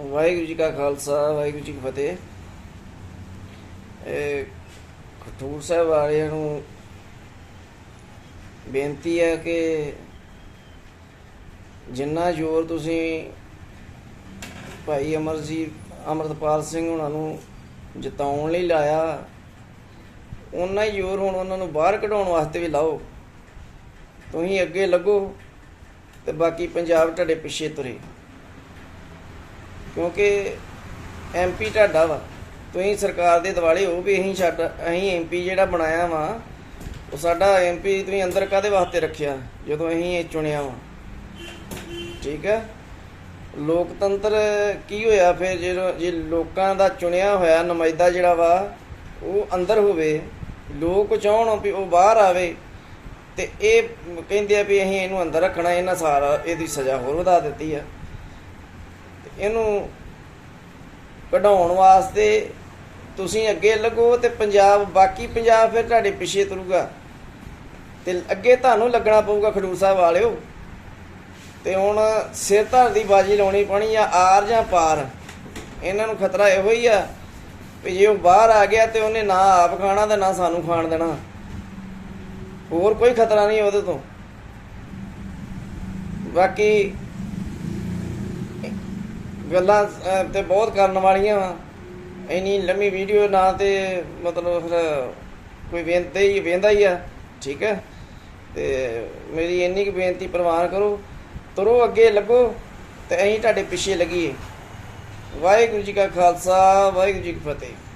ਵਾਹਿਗੁਰੂ ਜੀ ਕਾ ਖਾਲਸਾ, ਵਾਹਿਗੁਰੂ ਜੀ ਕੀ ਫਤਿਹ। ਇਹ ਖਟੂਰ ਸਾਹਿਬ ਵਾਲਿਆਂ ਨੂੰ ਬੇਨਤੀ ਹੈ ਕਿ ਜਿੰਨਾ ਜ਼ੋਰ ਤੁਸੀਂ ਭਾਈ ਅਮਰਜੀਤ ਅਮਰਤਪਾਲ ਸਿੰਘ ਉਹਨਾਂ ਨੂੰ ਜਿਤਾਉਣ ਲਈ ਲਾਇਆ ਉਨਾ ਹੀ ਜ਼ੋਰ ਹੁਣ ਉਹਨਾਂ ਨੂੰ ਬਾਹਰ ਕਢਾਉਣ ਵਾਸਤੇ ਵੀ ਲਾਓ। ਤੁਸੀਂ ਅੱਗੇ ਲੱਗੋ ਤੇ ਬਾਕੀ ਪੰਜਾਬ ਤੁਹਾਡੇ ਪਿੱਛੇ ਤੁਰੇ। ਕਿਉਂਕਿ ਐਮਪੀ ਤੁਹਾਡਾ ਵਾ। ਤੁਸੀਂ ਸਰਕਾਰ ਦੇ ਦਿਵਾਲੇ ਹੋ ਵੀ ਅਸੀਂ ਛੱਡ, ਅਸੀਂ ਐਮਪੀ ਜਿਹੜਾ ਬਣਾਇਆ ਵਾ, ਉਹ ਸਾਡਾ ਐਮਪੀ ਤੁਸੀਂ ਅੰਦਰ ਕਾਦੇ ਵਾਸਤੇ ਰੱਖਿਆ, ਜਦੋਂ ਅਸੀਂ ਇਹ ਚੁਣਿਆ ਵਾ। ਠੀਕ ਹੈ? ਲੋਕਤੰਤਰ ਕੀ ਹੋਇਆ ਫਿਰ ਜਦੋਂ ਜੇ ਲੋਕਾਂ ਦਾ ਚੁਣਿਆ ਹੋਇਆ, ਨੁਮਾਇੰਦਾ ਜਿਹੜਾ ਵਾ, ਉਹ ਅੰਦਰ ਹੋਵੇ, ਲੋਕ ਚਾਹਣ ਵੀ ਉਹ ਬਾਹਰ ਆਵੇ, ਤੇ ਇਹ ਕਹਿੰਦੇ ਆ ਵੀ ਅਸੀਂ ਇਹਨੂੰ ਅੰਦਰ ਰੱਖਣਾ, ਇਹਨਾਂ ਸਾਰਾ, ਇਹਦੀ ਸਜ਼ਾ ਹੋਰ ਵਧਾ ਦਿੱਤੀ ਆ। ਇਹਨੂੰ ਕਢਾਉਣ ਵਾਸਤੇ ਤੁਸੀਂ ਅੱਗੇ ਲੱਗੋ ਤੇ ਪੰਜਾਬ, ਬਾਕੀ ਪੰਜਾਬ ਫਿਰ ਤੁਹਾਡੇ ਪਿੱਛੇ ਤੁਰੂਗਾ। ਤੇ ਅੱਗੇ ਤੁਹਾਨੂੰ ਲੱਗਣਾ ਪਊਗਾ ਖਡੂਰ ਸਾਹਿਬ ਵਾਲਿਓ। ਤੇ ਹੁਣ ਸਿਰ ਧਰ ਦੀ ਬਾਜੀ ਲਾਉਣੀ ਪਣੀ ਆ, ਆਰ ਜਾਂ ਪਾਰ। ਇਹਨਾਂ ਨੂੰ ਖਤਰਾ ਇਹੋ ਹੀ ਆ ਵੀ ਜੇ ਉਹ ਬਾਹਰ ਆ ਗਿਆ ਤੇ ਉਹਨੇ ਨਾ ਆਪ ਖਾਣਾ ਤੇ ਨਾ ਸਾਨੂੰ ਖਾਣ ਦੇਣਾ। ਹੋਰ ਕੋਈ ਖਤਰਾ ਨਹੀਂ ਉਹਦੇ ਤੋਂ। ਬਾਕੀ ਗੱਲਾਂ ਅਹ, ਤੇ ਬਹੁਤ ਕਰਨ ਵਾਲੀਆਂ ਵਾ। ਇੰਨੀ ਲੰਮੀ ਵੀਡੀਓ ਨਾ ਤੇ ਮਤਲਬ ਫਿਰ ਕੋਈ ਵੇਂਦੇ ਹੀ ਵੇਂਦਾ ਹੀ ਆ ਠੀਕ ਹੈ? ਤੇ ਮੇਰੀ ਇੰਨੀ ਕੁ ਬੇਨਤੀ ਪ੍ਰਵਾਨ ਕਰੋ ਤੁਰੋ ਅੱਗੇ ਲੱਗੋ ਤੇ ਅਸੀਂ ਤੁਹਾਡੇ ਪਿੱਛੇ ਲੱਗੀਏ। ਵਾਹਿਗੁਰੂ ਜੀ ਕਾ ਖਾਲਸਾ ਵਾਹਿਗੁਰੂ ਜੀ ਕੀ ਫਤਿਹ।